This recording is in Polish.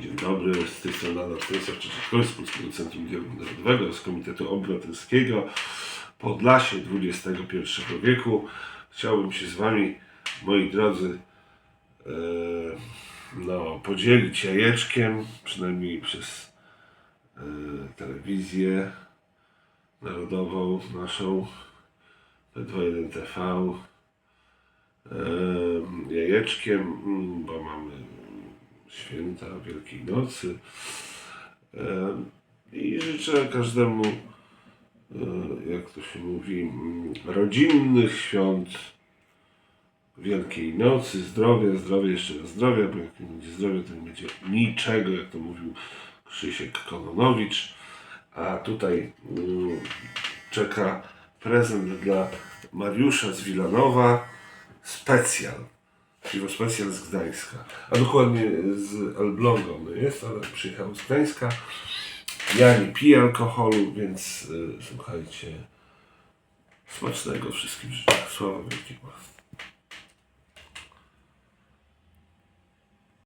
Dzień dobry, z tej strony Adam Stanisław Czeczykowski z Centrum Dialogu Narodowego, z Komitetu Obywatelskiego Podlasie XXI wieku. Chciałbym się z Wami, moi drodzy, e, no, podzielić jajeczkiem, przynajmniej przez e, telewizję narodową naszą P21 TV e, jajeczkiem, bo mamy święta Wielkiej Nocy e, i życzę każdemu, e, jak to się mówi, rodzinnych świąt Wielkiej Nocy, zdrowia, zdrowia, jeszcze raz zdrowia, bo jak nie będzie zdrowia, to nie będzie niczego, jak to mówił Krzysiek Kononowicz. A tutaj mm, czeka prezent dla Mariusza z Wilanowa, specjal. Piwo specjal z Gdańska. A dokładnie z Elbląga ono jest, ale przyjechał z Gdańska. Ja nie piję alkoholu, więc y, słuchajcie, smacznego wszystkim życzę. Sława Wielkiej Polski.